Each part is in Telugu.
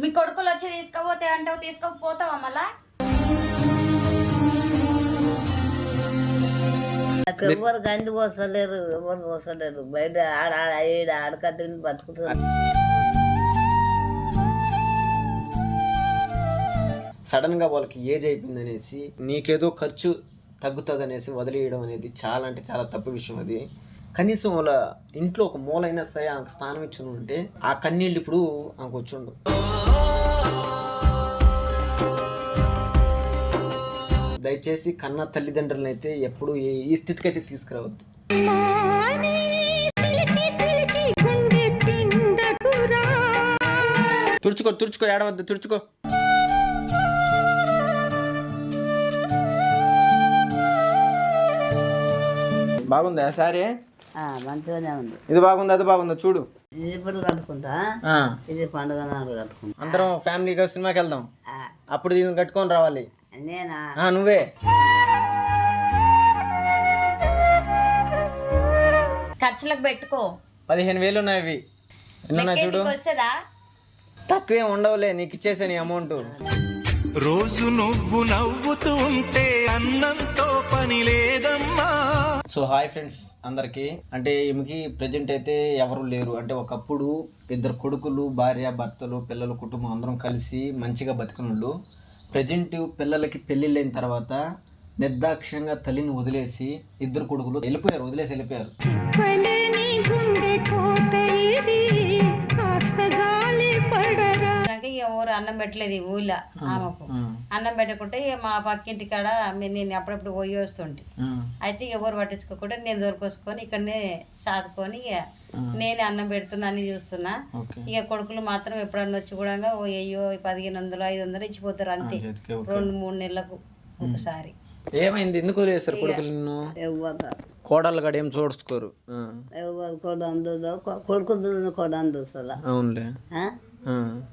మీ కొడుకులు వచ్చి తీసుకపోతే అంటావు తీసుకపోతావా మళ్ళా? ఎవరు గంజి పోసలేరు ఎవరు పోసలేరు. బయట ఆడ ఆడ ఈడ ఆడక తిని బతుకుతారు సడన్గా వాళ్ళకి ఏజ్ అయిపోయింది అనేసి నీకేదో ఖర్చు తగ్గుతుంది అనేసి వదిలేయడం అనేది చాలా అంటే చాలా తప్పు విషయం అది. కనీసం వాళ్ళ ఇంట్లో ఒక మూలైనా సరే ఆమెకు స్థానం ఇచ్చి ఉంటే ఆ కన్నీళ్ళు ఇప్పుడు ఆమెకు వచ్చుండు దయచేసి కన్న తల్లిదండ్రులను అయితే ఎప్పుడు ఈ- స్థితికి అయితే తీసుకురావద్దు తుడుచుకో తుడుచుకో ఏడవద్దు తుడుచుకో. బాగుందా సారీ ఆ, మంచిగానే ఉంది. ఇది బాగుంది అది బాగుందా? చూడు. ఇది ఇప్పుడు కట్టుకుంటా? ఆ, ఇది పండుగ నాడు కట్టుకుంటా. అందరం ఫ్యామిలీగా సినిమాకి వెళ్దాం. ఆ, అప్పుడు దీన్ని కట్టుకొని రావాలి. నేనా ఆ, నువ్వే. ఖర్చులకు పెట్టుకో. పదిహేను వేలు ఉన్నాయి ఇవి. ఎన్నున్నా చూడు. వస్తుందా? తక్కువే ఉండవులే నీకు ఇచ్చేసా నీ అమౌంట్ రోజు నువ్వు నవ్వుతూ ఉంటే అన్నంతో పని లేదమ్మా. సో హాయ్ ఫ్రెండ్స్ అందరికి. అంటే ఈమెకి ప్రజెంట్ అయితే ఎవరు లేరు. అంటే ఒకప్పుడు ఇద్దరు కొడుకులు భార్య భర్తలు పిల్లలు కుటుంబం అందరం కలిసి మంచిగా బతికినోళ్ళు. ప్రజెంట్ పిల్లలకి పెళ్ళిళ్ళైన తర్వాత నిర్దాక్ష్యంగా తల్లిని వదిలేసి ఇద్దరు కొడుకులు వెళ్ళిపోయారు వదిలేసి వెళ్ళిపోయారు. ఎవరు అన్నం పెట్టలేదు ఈ ఊళ్ళో ఆమెకు. అన్నం పెట్టకుంటే మా పక్కింటి కాడ మే- నేను అప్పుడప్పుడు పోయి వస్తుంటే. అయితే ఇక ఎవరు పట్టించుకోకుండా నేను దొరికొసుకొని ఇక్కడనే సాదుకొని ఇక నేనే అన్నం పెడుతున్నా అని చూస్తున్నా. ఇక కొడుకులు మాత్రం ఎప్పుడన్నా వచ్చి కూడా ఓ అయ్యో పదిహేను వందలు ఐదు వందలు ఇచ్చిపోతారు అంతే. రెండు మూడు నెలలకు ఒకసారి. ఏమైంది? ఎందుకు వదిలేస్తారు కొడుకులు నిన్ను? కోడళ్ళు గడ ఏం ఎవరు కూడా అందుదో కొడుకు కూడా అందుతుందా అవునులే.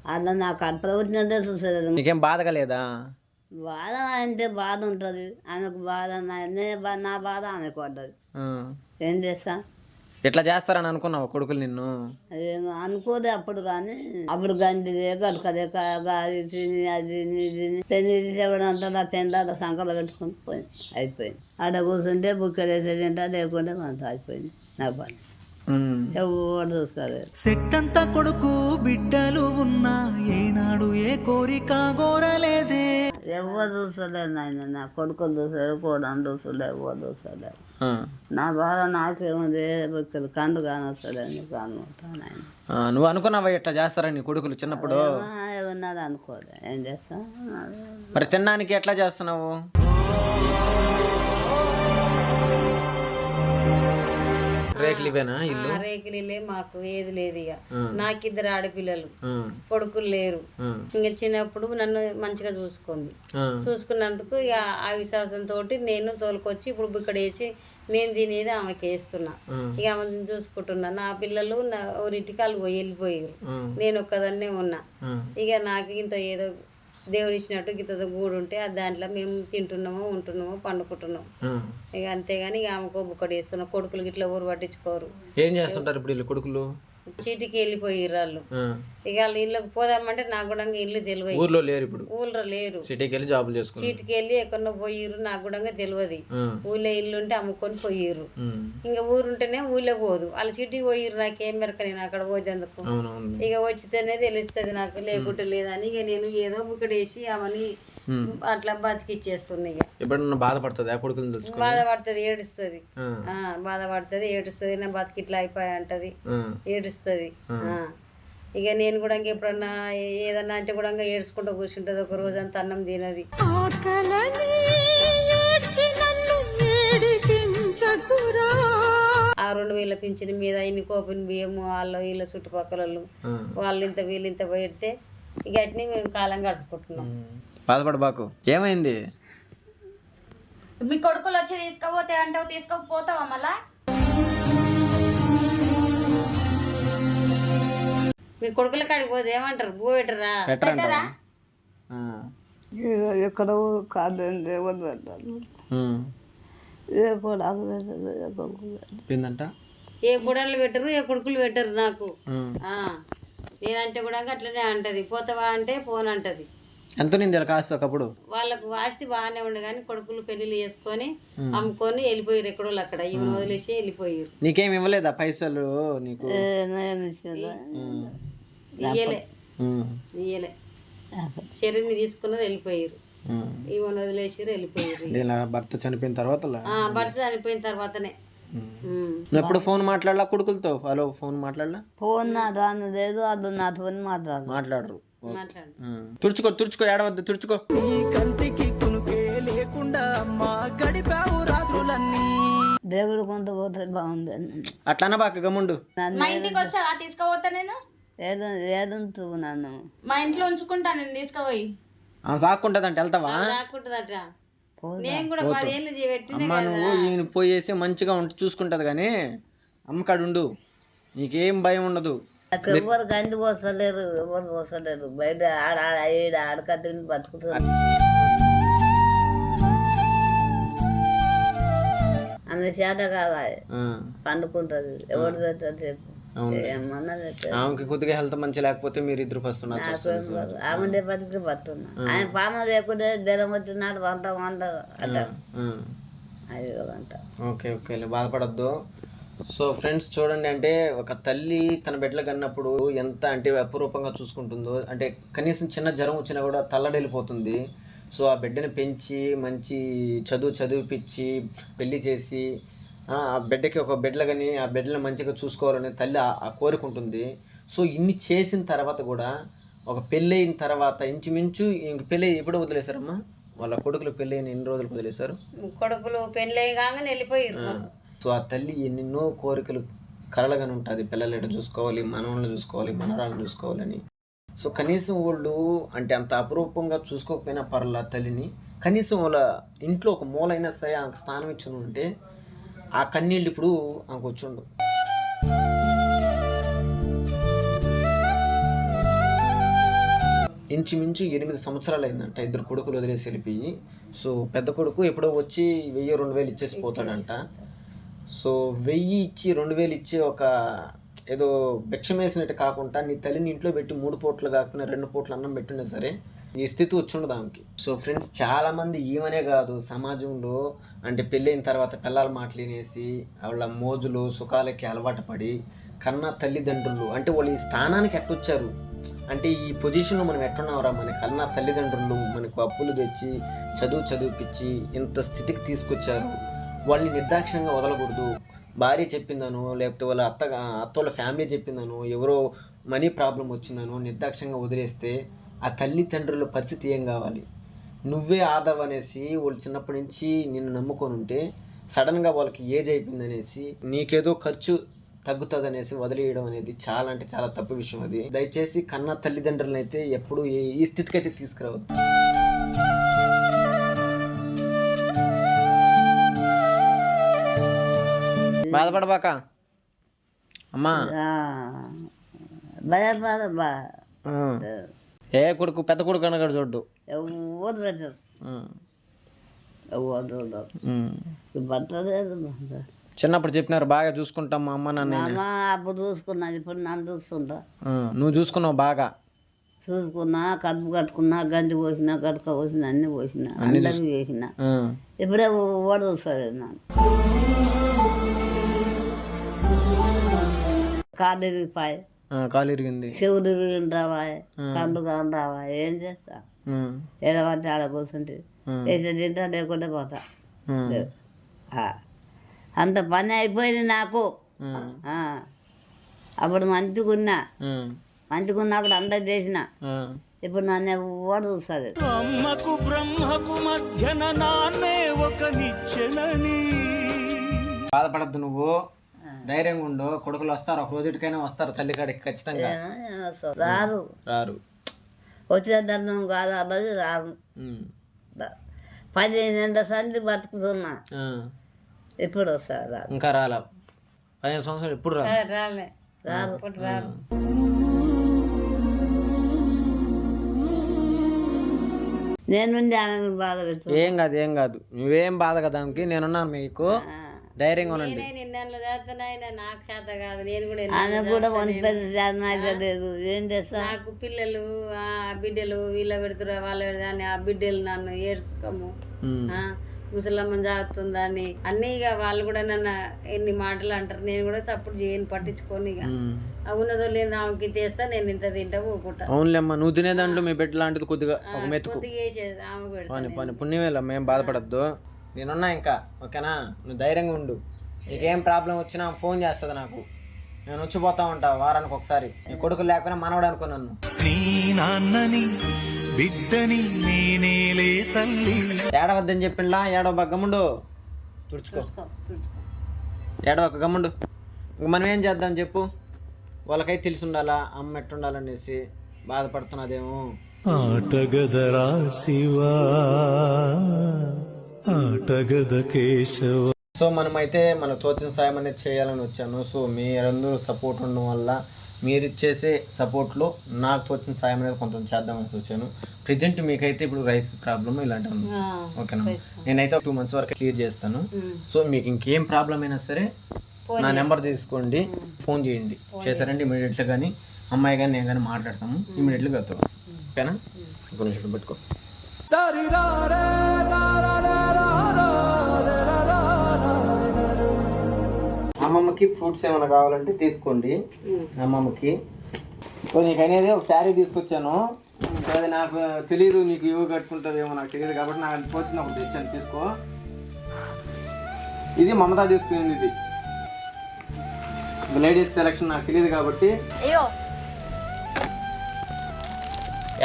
అలా నాకు అట్లా వచ్చినదే చూసేది. నీకేం బాధగా లేదా బాధ అంటే బాధ ఉంటుంది. ఆమెకు బాధ నా- బాధ ఆమెకు పడ్డది. ఏం చేస్తా? ఇట్లా చేస్తారని అనుకున్నావా కొడుకులు నిన్ను? అనుకోదే అప్పుడు కానీ. అప్పుడు గంజి గడకదే అది తిని అది తిని అంతా నా తిండా సంకలో పెట్టుకుని పోయింది. అయిపోయింది. ఆడ కూర్చుంటే బుక్కలు వేసేది తింటా లేకుంటే మనతో అయిపోయింది. నా పని. ఎవరు చూసుకోలేదు సెట్టంతా కొడుకు బిడ్డలు ఉన్నా ఏనాడు ఏ కోరిక గోరలేదే ఎవరు చూస్తలేదు నాయన? నా కొడుకులు చూసలేదు కూడా చూస్తలేదు ఎవరు చూస్తలేదు ఆ. నా బాధ నాకేముంది? బుక్కలు కండు కానొస్తలేదు ఆ, నువ్వు అనుకున్నావా ఇట్లా చేస్తారని కొడుకులు చిన్నప్పుడు? ఏమన్నది అనుకోలే. ఏం చేస్తా మరి తినడానికి ఎట్లా చేస్తున్నావు? రేకులు ఇల్లు? మాకు ఏది లేదు ఇక నాకిద్దరు ఆడపిల్లలు. కొడుకులు లేరు. ఇంకా చిన్నప్పుడు నన్ను మంచిగా చూసుకుంది. చూసుకున్నందుకు ఇక ఆ విశ్వాసంతో నేను తోలుకొచ్చి ఇప్పుడు ఇక్కడ వేసి నేను తినేది ఆమెకి వేస్తున్నా ఇక ఆమెను చూసుకుంటున్నా. నా పిల్లలు నా ఊరింటికి వాళ్ళు పోయి వెళ్ళిపోయారు నేను ఒక్కదాన్నే ఉన్నా. ఇక నాకు ఇంత ఏదో దేవుడు ఇచ్చినట్టు ఇంత గూడు ఉంటే ఆ దాంట్లో మేము తింటున్నామో ఉంటున్నామో పండుకుంటున్నాం. ఇక అంతేగాని ఇక ఆమెకు బుక్కటి వేస్తున్నాం కొడుకులు గిట్ల ఊరు పట్టించుకోరు. ఏం చేస్తుంటారు ఇప్పుడు వీళ్ళు కొడుకులు? చీటికి వెళ్ళిపోయారు వాళ్ళు. ఇక వాళ్ళు ఇళ్ళకి పోదామంటే నాకు కూడా ఇల్లు తెలియదు ఊర్లో లేరు ఇప్పుడు? ఊళ్ళో లేరు. సిటీకి వెళ్ళి జాబులు చేసుకుంటారు చీటికి వెళ్ళి ఎక్కడో పోయిర్రు నాకు కూడా తెలియదు ఊళ్ళో ఇల్లు ఉంటే అమ్ముకొని పోయిర్రు. ఇంకా ఊరుంటేనే ఊళ్ళో పోదు. వాళ్ళ చీటికి పోయిర్రు నాకేం మెరక నేను అక్కడ పోయేందుకు. ఇక వచ్చితేనే తెలుస్తుంది నాకు లేకుంటే లేదని ఇక నేను ఏదో ఒకటి వేసి అవన్నీ అట్లా బతికిచ్చేస్తున్నా ఇక. ఎప్పుడన్నా బాధపడుతుంది? కొడుకుని బాధపడుతుంది ఏడుస్తుంది. బాధపడుతుంది ఏడుస్తుంది నా బతికి ఇట్లా అయిపోయా అంటది. ఆ. ఏడుస్తుంది ఆ. ఇక నేను కూడా ఇంకెప్పుడన్నా ఏదన్నా అంటే కూడా ఇంకా ఏడ్చుకుంటూ కూర్చుంటుంది ఒక రోజు అంత అన్నం తినది. ఆ రెండు వేల పింఛన్ మీద ఇన్ని కోపిన బియ్యము వాళ్ళు వీళ్ళ చుట్టుపక్కల వాళ్ళు వాళ్ళు ఇంత వీళ్ళు ఇంత పెడితే ఇక అట్నే మేము కాలం గడుపుకుంటున్నాం. బాధపడు బాకు. ఏమైంది? మీ కొడుకులు వచ్చి తీసుకపోతే అంటావు తీసుకపోతావా మళ్ళా? మీ కొడుకుల కాడికి పోతే ఏమంటారు? బో పెట్టరా? పెట్టరంటారా ఆ. ఎక్కడ కాదు ఉమ్. ఏ కూడా పెట్టదు ఏ కొడుకు పెట్టదు. ఏందంట? ఏ గుడలు పెట్టరు ఏ కొడుకులు పెట్టరు నాకు. నేనంటే కూడా అట్లనే అంటది. పోతావా అంటే ఫోన్ అంటది. ఎంత నింది కాస్త ఒకప్పుడు? వాళ్ళకు ఆస్తి బాగానే ఉండే కానీ కొడుకులు పెళ్ళిళ్ళు చేసుకొని అమ్ముకొని వెళ్ళిపోయారు ఎక్కడో అక్కడ. ఈమెను వదిలేసి వెళ్ళిపోయారు. నీకేం ఇవ్వలేదా పైసలు నీకు? నేను ఇచ్చిందా? ఇయ్యలే. ఇయ్యలే. శరీరం తీసుకున్నారు వెళ్ళిపోయారు. ఈమెను వదిలేసి వెళ్ళిపోయారు ఇలా భర్త చనిపోయిన తర్వాత భర్త చనిపోయిన తర్వాతనే. ఎప్పుడు ఫోన్ మాట్లాడలా కొడుకులతో? హలో ఫోన్ మాట్లాడలా? ఫోన్ నా దాని లేదు అది నాతో మాట్లాడు మాట్లాడరు. తుడుచుకో తుడుచుకో ఏడవద్దు తుడుచుకో. కంటికి కునుకే లేకుండా అమ్మా గడిపావు రాత్రులన్నీ. దేవుడు కొంత పోతే బాగుంది అట్లా అనబాక గమ్ముండు మా ఇంటికి వస్తావా? తీసుకుపోతా నేను? ఏడు ఏడుంటూ నన్ను. మా ఇంట్లో ఉంచుకుంటా నేను తీసుకుపోయి. సాక్కుంటదంటే వెళ్తావా? నేను కూడా పదేళ్ళు పెట్టిన అమ్మ నువ్వు ఈయన పోయేసి మంచిగా ఉంటే చూసుకుంటది కానీ అమ్మకాడు ఉండు నీకేం భయం ఉండదు. నాకు ఎవరు గండి పోసలేరు ఎవరు పోసలేరు. బయట ఆడ ఆడ ఈడ ఆడకత్తిని బతుకుతారు అన్న చేత కాదా. ఆ, పండుకుంటుంది. ఎవరు చెప్పు. ఆమెకి కొద్దిగా హెల్త్ మంచి లేకపోతే మీరు ఇద్దరు వస్తున్నారు ఆమె బతికి ఆయన పాన లేకుంటే జ్వరం వచ్చినాడు వంట వంట అట్ట అది అంట ఓకే ఓకే బాధపడద్దు. సో ఫ్రెండ్స్ చూడండి అంటే ఒక తల్లి తన బిడ్డలు కన్నప్పుడు ఎంత అంటే అపురూపంగా చూసుకుంటుందో అంటే కనీసం చిన్న జ్వరం వచ్చినా కూడా తల్లడిల్లిపోతుంది. సో ఆ బిడ్డని పెంచి మంచి చదువు చదివిపించి పెళ్ళి చేసి ఆ బిడ్డకి ఒక బిడ్డలు కానీ ఆ బిడ్డలను మంచిగా చూసుకోవాలని తల్లి ఆ- ఆ కోరిక ఉంటుంది సో ఇన్ని చేసిన తర్వాత కూడా ఒక పెళ్ళి అయిన తర్వాత ఇంచుమించు ఇంక పెళ్ళి ఎప్పుడు వదిలేశారమ్మా? వాళ్ళ కొడుకులు పెళ్ళి అయిన ఎన్ని రోజులకు వదిలేశారు? కొడుకులు పెళ్ళి కాగానే వెళ్ళిపోయారు సో ఆ తల్లి ఎన్నెన్నో కోరికలు కలలుగానే ఉంటుంది. పిల్లలు ఎటు చూసుకోవాలి మనవల్ని చూసుకోవాలి మనవరాలను చూసుకోవాలని సో కనీసం వాళ్ళు అంటే అంత అపురూపంగా చూసుకోకపోయినా పర్లా తల్లిని. కనీసం వాళ్ళ ఇంట్లో ఒక మూలైనా సరే ఆమెకు స్థానం ఇచ్చి ఉంటే ఆ కన్నీళ్ళు ఇప్పుడు ఆమెకు వచ్చిండు ఇంచుమించు ఎనిమిది సంవత్సరాలు అయిందంట ఇద్దరు కొడుకులు వదిలేసి వెళ్ళిపోయి. సో పెద్ద కొడుకు ఎప్పుడో వచ్చి వెయ్యి రెండు వేలు ఇచ్చేసి పోతాడంట. సో వెయ్యి ఇచ్చి రెండు వేలు ఇచ్చి ఒక ఏదో భిక్షం వేసినట్టు కాకుండా నీ తల్లిని ఇంట్లో పెట్టి మూడు పూట్లు కాకుండా రెండు పూట్లు అన్నం పెట్టున్నా సరే ఈ స్థితి వచ్చిండదు ఆమెకి సో ఫ్రెండ్స్ చాలా మంది ఈమెనే కాదు సమాజంలో అంటే పెళ్ళైన తర్వాత పిల్లల మాటలు వాళ్ళ మోజులు సుఖాలకి అలవాటు పడి కన్న తల్లిదండ్రులు అంటే వాళ్ళు ఈ స్థానానికి ఎట్టొచ్చారు? అంటే ఈ పొజిషన్లో మనం ఎట్టున్నామరా మన కన్నా తల్లిదండ్రులు మనకు అప్పులు తెచ్చి చదువు చదివిపించి ఇంత స్థితికి తీసుకొచ్చారు. వాళ్ళని నిర్దాక్షంగా వదలకూడదు. భార్య చెప్పిందను లేకపోతే వాళ్ళ అత్త అత్త వాళ్ళ ఫ్యామిలీ చెప్పిందను ఎవరో మనీ ప్రాబ్లం వచ్చిందను నిర్దాక్షంగా వదిలేస్తే ఆ తల్లిదండ్రుల పరిస్థితి ఏం కావాలి? నువ్వే ఆదవ్ అనేసి వాళ్ళు చిన్నప్పటి నుంచి నిన్ను నమ్ముకొని ఉంటే సడన్గా వాళ్ళకి ఏజ్ అయిపోయింది అనేసి నీకేదో ఖర్చు తగ్గుతుంది అనేసి వదిలేయడం అనేది చాలా అంటే చాలా తప్పు విషయం అది. దయచేసి కన్న తల్లిదండ్రులను అయితే ఎప్పుడు ఈ- ఈ స్థితికి అయితే తీసుకురావద్దు. బాధపడబాక. అమ్మా. ఏ కొడుకు పెద్ద కొడుకు అనగాడు చూడ్డు. ఎవరు పెట్టరు ఆ. ఎవరు చూడరు ఉమ్. భర్త లేదు చిన్నప్పుడు చెప్పినారు బాగా చూసుకుంటాం మా అమ్మ నాన్న అప్పుడు చూసుకున్నాను ఇప్పుడు నన్ను చూసుకుంటా. నువ్వు చూసుకున్నావు బాగా. చూసుకున్నా కడుపు కట్టుకున్నా గంజి పోసిన గడక పోసిన అన్ని పోసిన అందరికి చేసిన. ఇప్పుడే ఓడి వస్తుంది నన్ను. కాళ్ళు ఇరిగిపోయి కాలు ఇరిగింది చెవులు ఇరిగిన రావాయి కళ్ళు కాని రావాయి ఏం చేస్తా ఆ. ఎడబట్టి ఆడ కూర్చుంటే. వేసే తింటా లేకుంటే పోతా. అంత పని అయిపోయింది నాకు. అప్పుడు మంచిగున్నా. మంచిగున్నప్పుడు అందరు చేసిన. ఇప్పుడు నన్ను ఎవరు చూస్తుంది అమ్మకు బ్రహ్మకు మధ్యన నాన్నే ఒక నిచ్చెనని బాధపడద్దు నువ్వు ధైర్యంగా ఉండు కొడుకులు వస్తారు ఒక రోజుకైనా వస్తారు తల్లి కాడికి ఖచ్చితంగా. రారు. రారు. వచ్చే దండం కాదు రారు. పదిహేను సంది బతుకుతున్నా. ఆ. ఇప్పుడు వస్తారు ఇంకా రాలా? పదిహేను సంవత్సరాలు ఎప్పుడు రా రాలే. రారు ఇప్పుడు రారు? నేను ఏం కాదు ఏం కాదు. నువ్వేం బాధ కదా నేనున్నాను మీకు. ధైర్యంగా ఉండండి. నాకు చేత కాదు నేను కూడా ఆయన లేదు ఏం చేస్తా? నాకు పిల్లలు ఆ బిడ్డలు వీళ్ళ పెడుతురు వాళ్ళ పెడతాని ఆ బిడ్డలు నన్ను ఏడ్చుకోము. ముసలమ్మని జాగుతుందని అన్నీ ఇక వాళ్ళు కూడా నన్ను ఎన్ని మాటలు అంటారు నేను కూడా సపోర్ట్ చేయను పట్టించుకొని ఇక. ఉన్నదో లేదు ఆమెకి తెస్తా నేను ఇంత తింటా ఊకుంటా అవునులేమ్మా నువ్వు తినే దాంట్లో మీ బిడ్డ లాంటిది కొద్దిగా ఒక మెతుకు. కొద్దిగా వేసేది ఆమె పని పని పుణ్యమేలమ్మా ఏం బాధపడద్దు. నేనున్నా ఇంకా ఓకేనా? నువ్వు ధైర్యంగా ఉండు. నీకేం ప్రాబ్లం వచ్చినా ఫోన్ చేస్తుంది నాకు. నేను వచ్చిపోతా ఉంటా వారానికి ఒకసారి. నీ కొడుకు లేకపోయినా మనవడు అనుకో నన్ను. నీ నాన్నని బిడ్డని నేనేలే తల్లి. ఏడవద్దని చెప్పిండ్లా? ఏడవ గమ్ముండు తుడుచుకో. ఏడవ ఒక గమ్ముండు ఇంక మనం ఏం చేద్దాం చెప్పు? వాళ్ళకైతే తెలిసి ఉండాలా? అమ్మ ఎట్టుండాలనేసి బాధపడుతున్నదేమో. ఆటగదరా శివా. ఆటగద కేశవ సో మనమైతే మనకు తోచిన సాయం అనేది చేయాలని వచ్చాను. సో మీరందరూ సపోర్ట్ ఉండడం వల్ల మీరు ఇచ్చేసే సపోర్ట్లో నాకు తోచిన సాయం అనేది కొంత చేద్దామని వచ్చాను. ప్రజెంట్ మీకైతే ఇప్పుడు రైస్ ప్రాబ్లమ్ ఇలాంటివి ఉంది. ఓకేనా? నేనైతే టూ మంత్స్ వరకు క్లియర్ చేస్తాను. సో మీకు ఇంకేం ప్రాబ్లం అయినా సరే నా నెంబర్ తీసుకోండి. ఫోన్ చేయండి. చేశారంటే ఇమీడియట్గా కానీ అమ్మాయి కానీ నేను కానీ మాట్లాడతాము. ఇమీడియట్గా వస్తాం ఓకేనా? నిమిషం పెట్టుకో. అమ్మమ్మకి ఫ్రూట్స్ ఏమైనా కావాలంటే తీసుకోండి. అమ్మమ్మకి. సో నీకు అనేది ఒక శారీ తీసుకొచ్చాను. సో అది నాకు తెలియదు నీకు ఇవి కట్టుకుంటావేమో నాకు తెలియదు కాబట్టి నాకు వచ్చిన ఒకటి తెచ్చాను తీసుకో. ఇది మమతా తీసుకునేది ఇది. లేడీస్ సెలక్షన్ నాకు తెలియదు కాబట్టి. అయ్యో.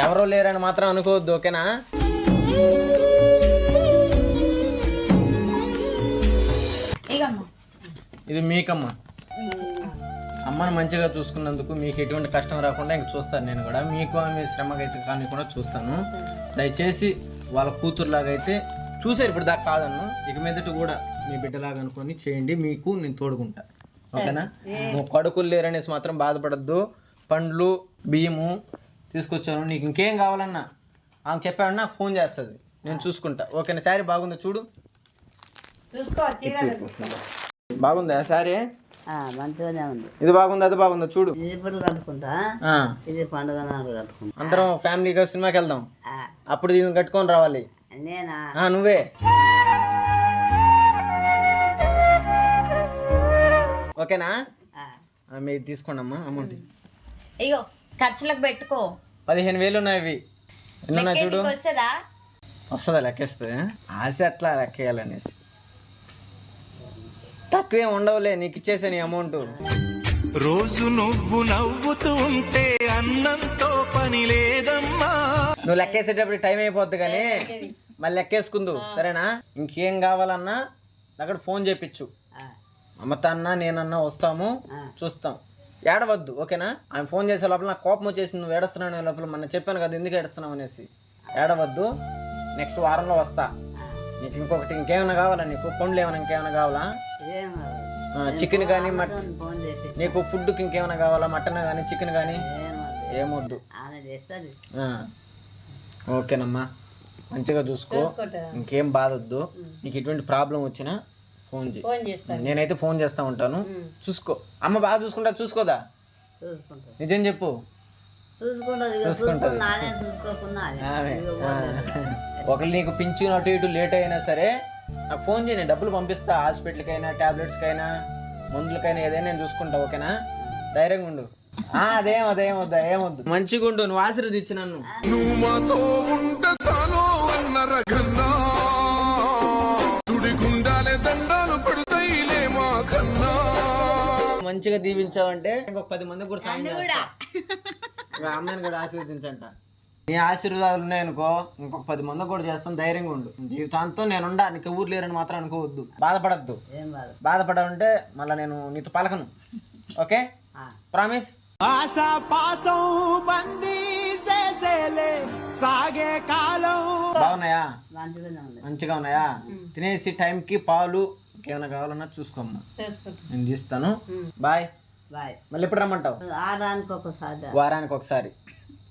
ఎవరో లేరని మాత్రం అనుకోవద్దు ఓకేనా? ఇది మీకమ్మ. అమ్మని మంచిగా చూసుకున్నందుకు మీకు ఎటువంటి కష్టం రాకుండా ఇంక చూస్తాను నేను కూడా. మీకు ఆమె శ్రమగా అయితే కానీ కూడా చూస్తాను. దయచేసి వాళ్ళ కూతురులాగా అయితే చూసారు ఇప్పుడు దాకా కాదన్ను. ఇక మీదట కూడా మీ బిడ్డలాగా అనుకొని చేయండి. మీకు నేను తోడుకుంటా. ఓకేనా? నువ్వు కొడుకులు లేరనేసి మాత్రం బాధపడద్దు. పండ్లు బియ్యము తీసుకొచ్చాను. నీకు ఇంకేం కావాలన్నా ఆమె చెప్పాడు నాకు ఫోన్ చేస్తుంది. నేను చూసుకుంటా. ఓకేనా? శారీ బాగుందా చూడు? చూసుకో బాగుందా ఆ, మంచిగానే ఉంది. ఇది బాగుంది? అది బాగుందా? చూడు. ఇది ఇప్పుడు కట్టుకుంటా? ఆ, ఇది పండుగ నాడు కట్టుకుంటా. అందరం ఫ్యామిలీగా సినిమాకి వెళ్దాం. ఆ, అప్పుడు దీన్ని కట్టుకొని రావాలి. నేనా? ఆ, నువ్వే. ఓకేనా? మీరు తీసుకోండి అమ్మా అమౌంట్. ఇగో ఖర్చులకు పెట్టుకో. పదిహేను వేలు ఉన్నాయి ఇవి. ఎన్ని ఉన్నాయి చూడు? వస్తుందా? వస్తుందా లెక్కేస్తుంది ఆశ అట్లా లెక్కేయాలనేసి. తక్కువే ఉండవులే నీకు ఇచ్చేసే నీ అమౌంట్ రోజు నువ్వు నవ్వుతూ ఉంటే అన్నంతో పని లేదమ్మా. నువ్వు లెక్కేసేటప్పుడు టైం అయిపోద్ది కానీ మళ్ళీ లెక్కేసుకుందు సరేనా? ఇంకేం కావాలన్నా అక్కడ ఫోన్ చేపించు అమ్మత అన్న నేనన్నా వస్తాము చూస్తాం. ఏడవద్దు ఓకేనా? ఆయన ఫోన్ చేసే లోపల నాకు కోపం వచ్చేసి నువ్వు ఏడుస్తున్నాను లోపల మన చెప్పాను కదా ఎందుకు ఏడుస్తున్నావు అనేసి. ఏడవద్దు నెక్స్ట్ వారంలో వస్తా. నీకు ఇంకొకటి ఇంకేమైనా కావాలా నీకు? పండ్లు ఏమైనా ఇంకేమైనా కావాలి? చికెన్ కానీ మటన్ చేసి నీకు ఫుడ్కి ఇంకేమైనా కావాలా? మటన్ కానీ చికెన్ కానీ? ఏమొద్దు. ఓకేనమ్మా. మంచిగా చూసుకో. ఇంకేం బాధొద్దు. నీకు ఎటువంటి ప్రాబ్లం వచ్చినా ఫోన్ చేయి. చేస్తాను నేనైతే ఫోన్ చేస్తా ఉంటాను. చూసుకో. అమ్మ బాగా చూసుకుంటా చూసుకోదా? నిజం చెప్పు. చూసుకుంటుంది. ఒకళ్ళు నీకు పింఛన్ అటు ఇటు లేట్ అయినా సరే నాకు ఫోన్ చేయి నేను డబ్బులు పంపిస్తా. హాస్పిటల్కైనా టాబ్లెట్స్కైనా మందులకైనా ఏదైనా నేను చూసుకుంటా ఓకేనా? ధైర్యంగా ఉండు. ఆ, అదేం అదేం వద్దా ఏమొద్దు మంచిగా ఉండు నువ్వు ఆశీర్వదించు నన్ను. నువ్వు మాతో ఉంటే చాలు అన్న రఘన్నా. సుడిగుండాలే దండాలు పడతాయిలే మా కన్నా. మంచిగా దీవించావంటే ఇంకొక పది మందికి కూడా సాయం చేస్తా. ఇంకా అమ్మాయిని కూడా ఆశీర్వదించంట. నీ ఆశీర్వాదాలు ఉన్నాయనుకో ఇంకొక పది మందికి కూడా చేస్తాను ధైర్యంగా ఉండు. జీవితాంతం నేనుండా నీకు ఊరు లేరని మాత్రం అనుకోవద్దు. బాధపడద్దు. ఏం బాధ? బాధపడాలంటే మళ్ళీ నేను నీతో పలకను. ఓకే? ప్రామిస్ ఆశ పాసం బందీ సాగే కాలం. బాగున్నాయా? మంచిగా ఉన్నాయా? తినేసి టైంకి పాలు ఇంకేమైనా కావాలన్నా చూసుకోమ్మా. నేను తీస్తాను. బాయ్. బాయ్. మళ్ళీ ఎప్పుడు రమ్మంటావు? ఆదానికి ఒకసారి వారానికి ఒకసారి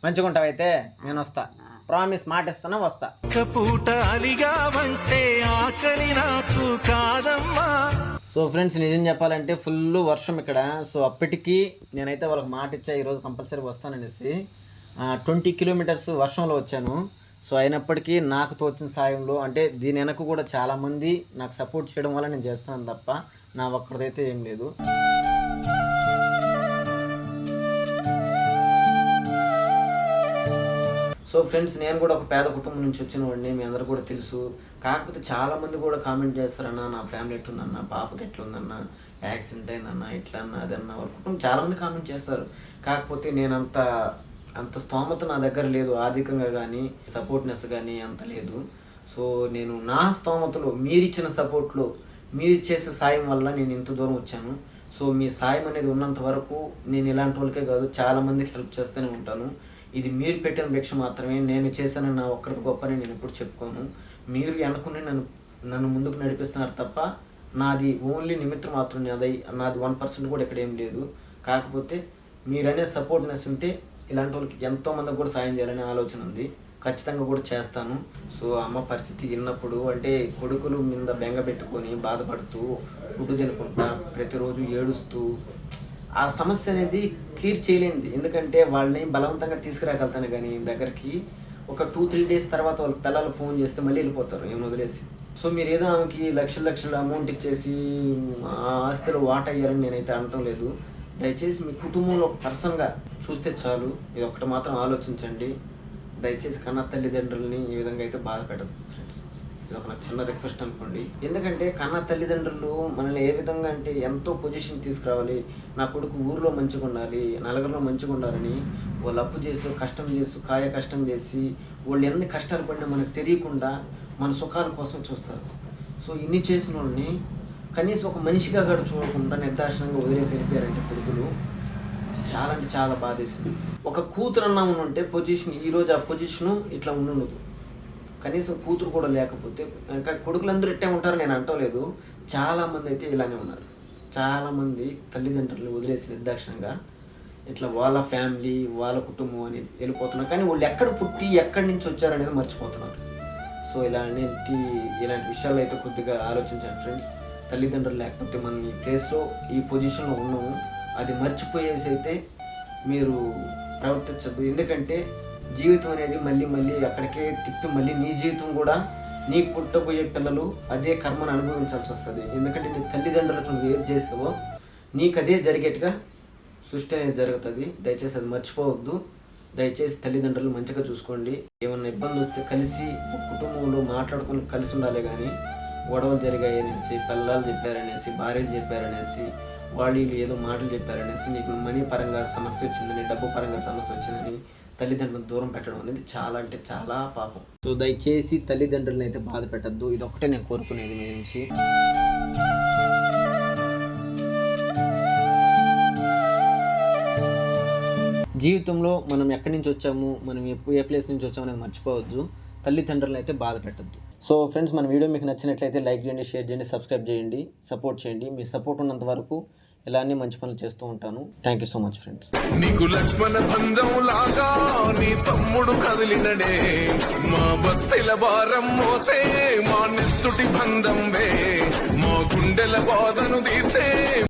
మంచిగా ఉంటావైతే నేను వస్తా. ప్రామిస్ మాట ఇస్తాను వస్తా. పూట అలిగావంటే ఆకలి నాకు కాదమ్మా. సో ఫ్రెండ్స్ నిజం చెప్పాలంటే ఫుల్ వర్షం ఇక్కడ. సో అప్పటికి నేనైతే వాళ్ళకి మాట ఇచ్చా ఈరోజు కంపల్సరీ వస్తాననేసి. ట్వంటీ కిలోమీటర్స్ వర్షంలో వచ్చాను. సో అయినప్పటికీ నాకు తోచిన సాయంలో అంటే దీని వెనక కూడా చాలామంది నాకు సపోర్ట్ చేయడం వల్ల నేను చేస్తున్నాను తప్ప నా ఒక్కడిదైతే ఏం లేదు. సో ఫ్రెండ్స్ నేను కూడా ఒక పేద కుటుంబం నుంచి వచ్చిన వాడిని మీ అందరూ కూడా తెలుసు. కాకపోతే చాలామంది కూడా కామెంట్ చేస్తారన్న నా ఫ్యామిలీ ఎట్లుందన్న పాపకి ఎట్లుందన్న యాక్సిడెంట్ అయిందన్న ఇట్లా అన్న అదన్న వాళ్ళ కుటుంబం చాలామంది కామెంట్ చేస్తారు. కాకపోతే నేను అంత అంత స్తోమత నా దగ్గర లేదు ఆర్థికంగా కానీ సపోర్ట్నెస్ కానీ అంత లేదు. సో నేను నా స్తోమతలో మీరిచ్చిన సపోర్ట్లో మీరు చేసే సాయం వల్ల నేను ఇంత దూరం వచ్చాను. సో మీ సాయం అనేది ఉన్నంత వరకు నేను ఇలాంటి వాళ్ళకే కాదు చాలామందికి హెల్ప్ చేస్తూనే ఉంటాను. ఇది మీరు పెట్టిన భిక్ష మాత్రమే నేను చేశాను నా ఒక్కడికి గొప్పని నేను ఎప్పుడు చెప్పుకోను. మీరు అనుకుని నన్ను నన్ను ముందుకు నడిపిస్తున్నారు తప్ప నాది ఓన్లీ నిమిత్తం మాత్రం నాది నాది వన్ పర్సెంట్ కూడా ఇక్కడ ఏం లేదు. కాకపోతే మీరనే సపోర్ట్నెస్ ఉంటే ఇలాంటి వాళ్ళకి ఎంతో మందికి కూడా సాయం చేయాలనే ఆలోచన ఉంది. ఖచ్చితంగా కూడా చేస్తాను. సో అమ్మ పరిస్థితి విన్నప్పుడు అంటే కొడుకులు మీద బెంగ పెట్టుకొని బాధపడుతూ గుడ్డు తినకుండా ప్రతిరోజు ఏడుస్తూ ఆ సమస్య అనేది క్లియర్ చేయలేనిది. ఎందుకంటే వాళ్ళని బలవంతంగా తీసుకురాగలుగుతాను కానీ దగ్గరికి ఒక టూ త్రీ డేస్ తర్వాత వాళ్ళ పిల్లలు ఫోన్ చేస్తే మళ్ళీ వెళ్ళిపోతారు ఏమి వదిలేసి. సో మీరు ఏదో ఆమెకి లక్షల లక్షల అమౌంట్ ఇచ్చేసి ఆ ఆస్తిలో వాట అయ్యారని నేనైతే అనటం లేదు. దయచేసి మీ కుటుంబంలో ఒక పర్సన్గా చూస్తే చాలు. ఇది ఒకటి మాత్రం ఆలోచించండి. దయచేసి కన్న తల్లిదండ్రులని ఈ విధంగా అయితే బాధ పెట్టదు ఇది ఒక చిన్న రిక్వెస్ట్ అనుకోండి. ఎందుకంటే కన్న తల్లిదండ్రులు మనల్ని ఏ విధంగా అంటే ఎంతో పొజిషన్ తీసుకురావాలి నా కొడుకు ఊర్లో మంచిగా ఉండాలి నలుగురిలో మంచిగా ఉండాలని వాళ్ళు అప్పు చేసి కష్టం చేసి కాయ కష్టం చేసి వాళ్ళు ఎన్ని కష్టాలు పడినా మనకు తెలియకుండా మన సుఖాల కోసం చూస్తారు. సో ఇన్ని చేసిన వాళ్ళని కనీసం ఒక మనిషిగా కూడా చూడకుండా నిర్దాక్షణంగా వదిలేసి వెళ్ళిపోయారంటే కొడుకులు చాలా అంటే చాలా బాధేసింది. ఒక కూతురు అన్నా ఉంటే పొజిషన్ ఈ రోజు ఆ పొజిషను ఇట్లా ఉండదు కనీసం కూతురు కూడా లేకపోతే ఇంకా కొడుకులందరూ ఇట్టే ఉంటారు నేను అంటలేదు. చాలా మంది అయితే ఇలానే ఉన్నారు. చాలామంది తల్లిదండ్రులు వదిలేసి నిర్దాక్షిణంగా ఇట్లా వాళ్ళ ఫ్యామిలీ వాళ్ళ కుటుంబం అని వెళ్ళిపోతున్నారు. కానీ వాళ్ళు ఎక్కడ పుట్టి ఎక్కడి నుంచి వచ్చారనేది మర్చిపోతున్నారు. సో ఇలాంటి ఇలాంటి విషయాలు అయితే కొద్దిగా ఆలోచించాను ఫ్రెండ్స్. తల్లిదండ్రులు లేకపోతే మనం ఈ ప్లేస్లో ఈ పొజిషన్లో ఉన్నాము. అది మర్చిపోయేసి అయితే మీరు ప్రవర్తించద్దు. ఎందుకంటే జీవితం అనేది మళ్ళీ మళ్ళీ అక్కడికే తిప్పి మళ్ళీ నీ జీవితం కూడా నీకు పుట్టబోయే పిల్లలు అదే కర్మను అనుభవించాల్సి వస్తుంది. ఎందుకంటే నీ తల్లిదండ్రులకు నువ్వు ఏది చేసావో నీకు అదే జరిగేట్టుగా సృష్టి అనేది జరుగుతుంది. దయచేసి అది మర్చిపోవద్దు. దయచేసి తల్లిదండ్రులు మంచిగా చూసుకోండి. ఏమైనా ఇబ్బంది వస్తే కలిసి కుటుంబంలో మాట్లాడుకుని కలిసి ఉండాలి కానీ గొడవలు జరిగాయి అనేసి పిల్లలు చెప్పారనేసి భార్యలు చెప్పారనేసి వాళ్ళు ఏదో మాటలు చెప్పారనేసి నీకు మనీ పరంగా సమస్య వచ్చిందని డబ్బు పరంగా సమస్య వచ్చిందని తల్లిదండ్రులను దూరం పెట్టడం అనేది చాలా అంటే చాలా పాపం. సో దయచేసి తల్లిదండ్రులను అయితే బాధ పెట్టద్దు. ఇది ఒకటే నేను కోరుకునేది మీ నుంచి. జీవితంలో మనం ఎక్కడి నుంచి వచ్చాము మనం ఏ ప్లేస్ నుంచి వచ్చాము అనేది మర్చిపోవద్దు. తల్లిదండ్రులను అయితే బాధ పెట్టద్దు. సో ఫ్రెండ్స్ మన వీడియో మీకు నచ్చినట్లయితే లైక్ చేయండి షేర్ చేయండి సబ్స్క్రైబ్ చేయండి సపోర్ట్ చేయండి. మీ సపోర్ట్ ఉన్నంత వరకు ఇలానే మంచి పనులు చేస్తూ ఉంటాను. Thank you so much friends నీకు లక్ష్మణ బంధం లాగా నీ తమ్ముడు కదిలినడే. మా బస్తెల భారం మోసే మా నెత్తుటి బంధం వే మా గుండెల బాధను తీసే